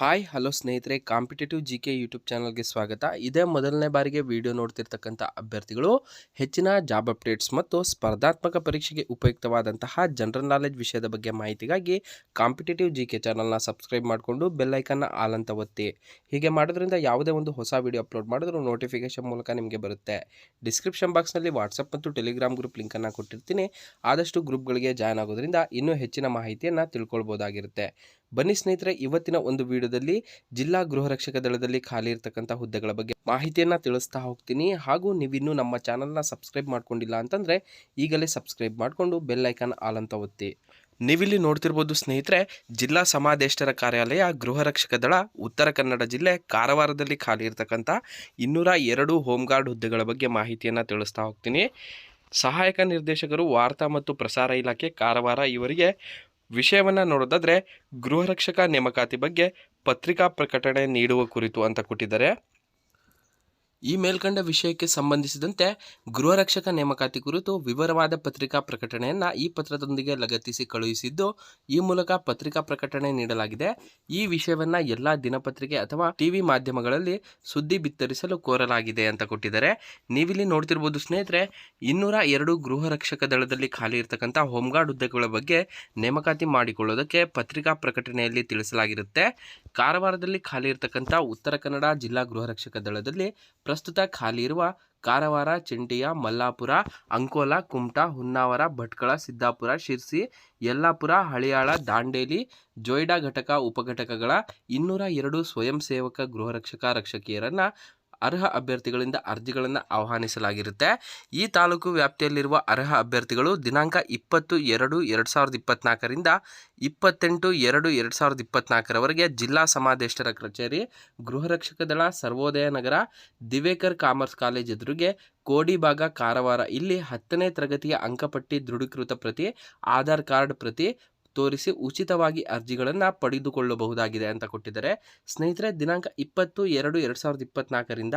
Hi hello ಸ್ನೇಹಿತರೆ. Competitive G K YouTube ಚಾನಲ್ಗೆ ಸ್ವಾಗತ. ಇದೇ ಮೊದಲನೇ ಬಾರಿಗೆ ವಿಡಿಯೋ ನೋಡ್ತಿರ್ತಕ್ಕಂಥ ಅಭ್ಯರ್ಥಿಗಳು ಹೆಚ್ಚಿನ ಜಾಬ್ ಅಪ್ಡೇಟ್ಸ್ ಮತ್ತು ಸ್ಪರ್ಧಾತ್ಮಕ ಪರೀಕ್ಷೆಗೆ ಉಪಯುಕ್ತವಾದಂತಹ ಜನರಲ್ ನಾಲೆಜ್ ವಿಷಯದ ಬಗ್ಗೆ ಮಾಹಿತಿಗಾಗಿ ಕಾಂಪಿಟೇಟಿವ್ ಜಿ ಕೆ ಚಾನಲ್ನ ಸಬ್ಸ್ಕ್ರೈಬ್ ಮಾಡಿಕೊಂಡು ಬೆಲ್ಲೈಕನ್ನ ಆಲ್ ಅಂತ ಒತ್ತಿ. ಹೀಗೆ ಮಾಡೋದ್ರಿಂದ ಯಾವುದೇ ಒಂದು ಹೊಸ ವಿಡಿಯೋ ಅಪ್ಲೋಡ್ ಮಾಡಿದ್ರೂ ನೋಟಿಫಿಕೇಶನ್ ಮೂಲಕ ನಿಮಗೆ ಬರುತ್ತೆ. ಡಿಸ್ಕ್ರಿಪ್ಷನ್ ಬಾಕ್ಸ್ನಲ್ಲಿ ವಾಟ್ಸಪ್ ಮತ್ತು ಟೆಲಿಗ್ರಾಮ್ ಗ್ರೂಪ್ ಲಿಂಕನ್ನು ಕೊಟ್ಟಿರ್ತೀನಿ. ಆದಷ್ಟು ಗ್ರೂಪ್ಗಳಿಗೆ ಜಾಯ್ನ್ ಆಗೋದ್ರಿಂದ ಇನ್ನೂ ಹೆಚ್ಚಿನ ಮಾಹಿತಿಯನ್ನು ತಿಳ್ಕೊಳ್ಬೋದಾಗಿರುತ್ತೆ. ಬನ್ನಿ ಸ್ನೇಹಿತರೆ, ಇವತ್ತಿನ ಒಂದು ವಿಡಿಯೋದಲ್ಲಿ ಜಿಲ್ಲಾ ಗೃಹ ರಕ್ಷಕ ದಳದಲ್ಲಿ ಖಾಲಿ ಇರತಕ್ಕಂಥ ಹುದ್ದೆಗಳ ಬಗ್ಗೆ ಮಾಹಿತಿಯನ್ನ ತಿಳಿಸ್ತಾ ಹೋಗ್ತೀನಿ. ಹಾಗೂ ನೀವಿನ್ನೂ ನಮ್ಮ ಚಾನಲ್ನ ಸಬ್ಸ್ಕ್ರೈಬ್ ಮಾಡ್ಕೊಂಡಿಲ್ಲ ಅಂತಂದ್ರೆ ಈಗಲೇ ಸಬ್ಸ್ಕ್ರೈಬ್ ಮಾಡಿಕೊಂಡು ಬೆಲ್ ಐಕಾನ್ ಆಲ್ ಅಂತ ಒತ್ತಿ. ನೀವಿಲ್ಲಿ ನೋಡ್ತಿರ್ಬೋದು ಸ್ನೇಹಿತರೆ, ಜಿಲ್ಲಾ ಸಮಾದೇಷ್ಟರ ಕಾರ್ಯಾಲಯ ಗೃಹ ರಕ್ಷಕ ದಳ ಉತ್ತರ ಕನ್ನಡ ಜಿಲ್ಲೆ ಕಾರವಾರದಲ್ಲಿ ಖಾಲಿ ಇರತಕ್ಕಂಥ ಇನ್ನೂರ ಎರಡು ಹೋಮ್ಗಾರ್ಡ್ ಹುದ್ದೆಗಳ ಬಗ್ಗೆ ಮಾಹಿತಿಯನ್ನು ತಿಳಿಸ್ತಾ ಹೋಗ್ತೀನಿ. ಸಹಾಯಕ ನಿರ್ದೇಶಕರು ವಾರ್ತಾ ಮತ್ತು ಪ್ರಸಾರ ಇಲಾಖೆ ಕಾರವಾರ ಇವರಿಗೆ ವಿಷಯವನ್ನು ನೋಡೋದಾದರೆ ಗೃಹರಕ್ಷಕ ನೇಮಕಾತಿ ಬಗ್ಗೆ ಪತ್ರಿಕಾ ಪ್ರಕಟಣೆ ನೀಡುವ ಕುರಿತು ಅಂತ ಕೊಟ್ಟಿದ್ದಾರೆ. ಈ ಮೇಲ್ಕಂಡ ವಿಷಯಕ್ಕೆ ಸಂಬಂಧಿಸಿದಂತೆ ಗೃಹ ರಕ್ಷಕ ನೇಮಕಾತಿ ಕುರಿತು ವಿವರವಾದ ಪತ್ರಿಕಾ ಪ್ರಕಟಣೆಯನ್ನು ಈ ಪತ್ರದೊಂದಿಗೆ ಲಗತ್ತಿಸಿ ಕಳುಹಿಸಿದ್ದು, ಈ ಮೂಲಕ ಪತ್ರಿಕಾ ಪ್ರಕಟಣೆ ನೀಡಲಾಗಿದೆ. ಈ ವಿಷಯವನ್ನು ಎಲ್ಲ ದಿನಪತ್ರಿಕೆ ಅಥವಾ ಟಿವಿ ಮಾಧ್ಯಮಗಳಲ್ಲಿ ಸುದ್ದಿ ಬಿತ್ತರಿಸಲು ಕೋರಲಾಗಿದೆ ಅಂತ ಕೊಟ್ಟಿದ್ದಾರೆ. ನೀವಿಲ್ಲಿ ನೋಡ್ತಿರ್ಬೋದು ಸ್ನೇಹಿತರೆ, ಇನ್ನೂರ ಎರಡು ಗೃಹ ರಕ್ಷಕ ದಳದಲ್ಲಿ ಖಾಲಿ ಇರತಕ್ಕಂಥ ಹೋಮ್ಗಾರ್ಡ್ ಹುದ್ದೆಗಳ ಬಗ್ಗೆ ನೇಮಕಾತಿ ಮಾಡಿಕೊಳ್ಳೋದಕ್ಕೆ ಪತ್ರಿಕಾ ಪ್ರಕಟಣೆಯಲ್ಲಿ ತಿಳಿಸಲಾಗಿರುತ್ತೆ. ಕಾರವಾರದಲ್ಲಿ ಖಾಲಿ ಇರತಕ್ಕಂಥ ಉತ್ತರ ಕನ್ನಡ ಜಿಲ್ಲಾ ಗೃಹ ರಕ್ಷಕ ದಳದಲ್ಲಿ ಪ್ರಸ್ತುತ ಖಾಲಿ ಇರುವ ಕಾರವಾರ, ಚಂಡಿಯ, ಮಲ್ಲಾಪುರ, ಅಂಕೋಲ, ಕುಮಟಾ, ಹುನ್ನಾವರ, ಭಟ್ಕಳ, ಸಿದ್ದಾಪುರ, ಶಿರ್ಸಿ, ಯಲ್ಲಾಪುರ, ಹಳಿಯಾಳ, ದಾಂಡೇಲಿ, ಜೋಯ್ಡಾ ಘಟಕ ಉಪಘಟಕಗಳ ಇನ್ನೂರ ಎರಡು ಸ್ವಯಂ ಸೇವಕ ಗೃಹರಕ್ಷಕ ರಕ್ಷಕಿಯರನ್ನು ಅರ್ಹ ಅಭ್ಯರ್ಥಿಗಳಿಂದ ಅರ್ಜಿಗಳನ್ನು ಆಹ್ವಾನಿಸಲಾಗಿರುತ್ತೆ. ಈ ತಾಲೂಕು ವ್ಯಾಪ್ತಿಯಲ್ಲಿರುವ ಅರ್ಹ ಅಭ್ಯರ್ಥಿಗಳು ದಿನಾಂಕ ಇಪ್ಪತ್ತು ಎರಡು ಎರಡು ಸಾವಿರದ ಇಪ್ಪತ್ನಾಲ್ಕರಿಂದ ಇಪ್ಪತ್ತೆಂಟು ಎರಡು ಎರಡು ಸಾವಿರದ ಇಪ್ಪತ್ನಾಲ್ಕರವರೆಗೆ ಜಿಲ್ಲಾ ಸಮಾದೇಷ್ಟರ ಕಚೇರಿ ಗೃಹರಕ್ಷಕ ದಳ, ಸರ್ವೋದಯ ನಗರ, ದಿವೇಕರ್ ಕಾಮರ್ಸ್ ಕಾಲೇಜ್ ಎದುರಿಗೆ ಕೋಡಿಭಾಗ ಕಾರವಾರ. ಇಲ್ಲಿ ಹತ್ತನೇ ತರಗತಿಯ ಅಂಕಪಟ್ಟಿ ದೃಢೀಕೃತ ಪ್ರತಿ, ಆಧಾರ್ ಕಾರ್ಡ್ ಪ್ರತಿ ತೋರಿಸಿ ಉಚಿತವಾಗಿ ಅರ್ಜಿಗಳನ್ನು ಪಡೆದುಕೊಳ್ಳಬಹುದಾಗಿದೆ ಅಂತ ಕೊಟ್ಟಿದ್ದಾರೆ. ಸ್ನೇಹಿತರೆ, ದಿನಾಂಕ ಇಪ್ಪತ್ತು ಎರಡು ಎರಡು ಸಾವಿರದ ಇಪ್ಪತ್ನಾಲ್ಕರಿಂದ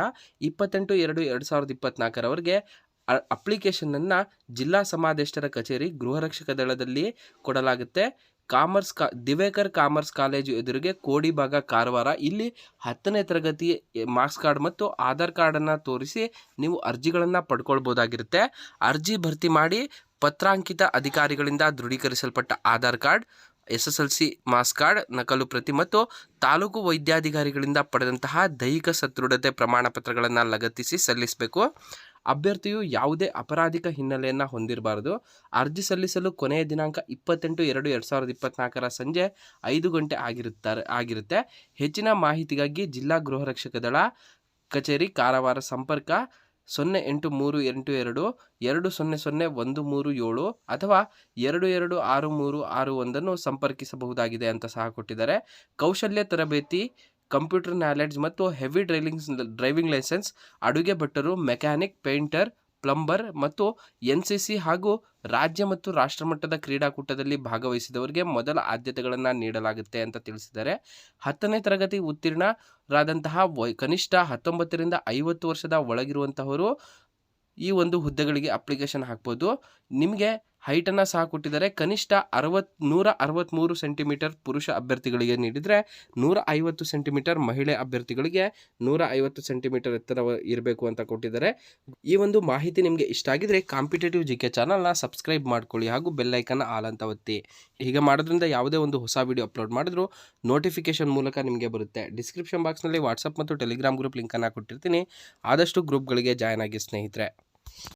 ಇಪ್ಪತ್ತೆಂಟು ಎರಡು ಎರಡು ಸಾವಿರದ ಇಪ್ಪತ್ನಾಲ್ಕರವರೆಗೆ ಅಪ್ಲಿಕೇಶನನ್ನು ಜಿಲ್ಲಾ ಸಮಾದೇಷ್ಟರ ಕಚೇರಿ ಗೃಹರಕ್ಷಕ ದಳದಲ್ಲಿ ಕೊಡಲಾಗುತ್ತೆ. ಕಾಮರ್ಸ್ ಕಾ ದಿವೇಕರ್ ಕಾಮರ್ಸ್ ಕಾಲೇಜು ಎದುರಿಗೆ ಕೋಡಿಭಾಗ ಕಾರವಾರ. ಇಲ್ಲಿ ಹತ್ತನೇ ತರಗತಿ ಮಾರ್ಕ್ಸ್ ಕಾರ್ಡ್ ಮತ್ತು ಆಧಾರ್ ಕಾರ್ಡನ್ನು ತೋರಿಸಿ ನೀವು ಅರ್ಜಿಗಳನ್ನು ಪಡ್ಕೊಳ್ಬೋದಾಗಿರುತ್ತೆ. ಅರ್ಜಿ ಭರ್ತಿ ಮಾಡಿ ಪತ್ರಾಂಕಿತ ಅಧಿಕಾರಿಗಳಿಂದ ದೃಢೀಕರಿಸಲ್ಪಟ್ಟ Aadhaar card S S L C marks card, ನಕಲು ಪ್ರತಿ ಮತ್ತು ತಾಲೂಕು ವೈದ್ಯಾಧಿಕಾರಿಗಳಿಂದ ಪಡೆದಂತಹ ದೈಹಿಕ ಸದೃಢತೆ ಪ್ರಮಾಣ ಪತ್ರಗಳನ್ನು ಲಗತ್ತಿಸಿ ಸಲ್ಲಿಸಬೇಕು. ಅಭ್ಯರ್ಥಿಯು ಯಾವುದೇ ಅಪರಾಧಿಕ ಹಿನ್ನೆಲೆಯನ್ನು ಹೊಂದಿರಬಾರದು. ಅರ್ಜಿ ಸಲ್ಲಿಸಲು ಕೊನೆಯ ದಿನಾಂಕ ಇಪ್ಪತ್ತೆಂಟು ಎರಡು ಎರಡು ಸಾವಿರದ ಇಪ್ಪತ್ತ್ನಾಲ್ಕರ ಸಂಜೆ ಐದು ಗಂಟೆ ಆಗಿರುತ್ತಾರೆ, ಆಗಿರುತ್ತೆ. ಹೆಚ್ಚಿನ ಮಾಹಿತಿಗಾಗಿ ಜಿಲ್ಲಾ ಗೃಹ ರಕ್ಷಕ ದಳ, ಕಚೇರಿ, ಕಾರವಾರ ಸಂಪರ್ಕ ಸೊನ್ನೆ ಎಂಟು ಮೂರು ಎಂಟು ಎರಡು ಎರಡು ಸೊನ್ನೆ ಸೊನ್ನೆ ಒಂದು ಮೂರು ಏಳು ಅಥವಾ ಎರಡು ಎರಡು ಆರು ಮೂರು ಆರು ಒಂದನ್ನು ಸಂಪರ್ಕಿಸಬಹುದಾಗಿದೆ ಅಂತ ಸಹ ಕೊಟ್ಟಿದ್ದಾರೆ. ಕೌಶಲ್ಯ ತರಬೇತಿ, ಕಂಪ್ಯೂಟರ್ ನಾಲೆಡ್ಜ್ ಮತ್ತು ಹೆವಿ ಡ್ರೈವಿಂಗ್ ಡ್ರೈವಿಂಗ್ ಲೈಸೆನ್ಸ್ ಅಡುಗೆ ಭಟ್ಟರು ಮೆಕ್ಯಾನಿಕ್ ಪೇಂಟರ್ ಪ್ಲಂಬರ್ ಮತ್ತು ಎನ್ ಸಿ ಸಿ ಹಾಗೂ ರಾಜ್ಯ ಮತ್ತು ರಾಷ್ಟ್ರಮಟ್ಟದ ಕ್ರೀಡಾಕೂಟದಲ್ಲಿ ಭಾಗವಹಿಸಿದವರಿಗೆ ಮೊದಲ ಆದ್ಯತೆಗಳನ್ನು ನೀಡಲಾಗುತ್ತೆ ಅಂತ ತಿಳಿಸಿದ್ದಾರೆ. ಹತ್ತನೇ ತರಗತಿ ಉತ್ತೀರ್ಣರಾದಂತಹ ವೈ ಕನಿಷ್ಠ ಹತ್ತೊಂಬತ್ತರಿಂದ ಐವತ್ತು ವರ್ಷದ ಒಳಗಿರುವಂತಹವರು ಈ ಒಂದು ಹುದ್ದೆಗಳಿಗೆ ಅಪ್ಲಿಕೇಶನ್ ಹಾಕ್ಬೋದು. ನಿಮಗೆ ಹೈಟನ್ನು ಸಹ ಕೊಟ್ಟಿದ್ದಾರೆ. ಕನಿಷ್ಠ ಅರವತ್, ನೂರ ಅರವತ್ತ್ಮೂರು ಸೆಂಟಿಮೀಟರ್ ಪುರುಷ ಅಭ್ಯರ್ಥಿಗಳಿಗೆ ನೀಡಿದರೆ ನೂರ ಐವತ್ತು ಸೆಂಟಿಮೀಟರ್ ಮಹಿಳೆ ಅಭ್ಯರ್ಥಿಗಳಿಗೆ ನೂರ ಐವತ್ತು ಸೆಂಟಿಮೀಟರ್ ಎತ್ತರ ಇರಬೇಕು ಅಂತ ಕೊಟ್ಟಿದ್ದಾರೆ. ಈ ಒಂದು ಮಾಹಿತಿ ನಿಮಗೆ ಇಷ್ಟ ಆಗಿದ್ರೆ ಕಾಂಪಿಟೇಟಿವ್ ಜಿ ಕೆ ಚಾನಲ್ನ ಸಬ್ಸ್ಕ್ರೈಬ್ ಮಾಡ್ಕೊಳ್ಳಿ ಹಾಗೂ ಬೆಲ್ಲೈಕನ್ನ ಆಲ್ ಅಂತ ಒತ್ತಿ. ಹೀಗೆ ಮಾಡೋದ್ರಿಂದ ಯಾವುದೇ ಒಂದು ಹೊಸ ವಿಡಿಯೋ ಅಪ್ಲೋಡ್ ಮಾಡಿದ್ರು ನೋಟಿಫಿಕೇಶನ್ ಮೂಲಕ ನಿಮಗೆ ಬರುತ್ತೆ. ಡಿಸ್ಕ್ರಿಪ್ಷನ್ ಬಾಕ್ಸ್ನಲ್ಲಿ ವಾಟ್ಸಪ್ ಮತ್ತು ಟೆಲಿಗ್ರಾಮ್ ಗ್ರೂಪ್ ಲಿಂಕನ್ನು ಕೊಟ್ಟಿರ್ತೀನಿ. ಆದಷ್ಟು ಗ್ರೂಪ್ಗಳಿಗೆ ಜಾಯ್ನ್ ಆಗಿ ಸ್ನೇಹಿತರೆ.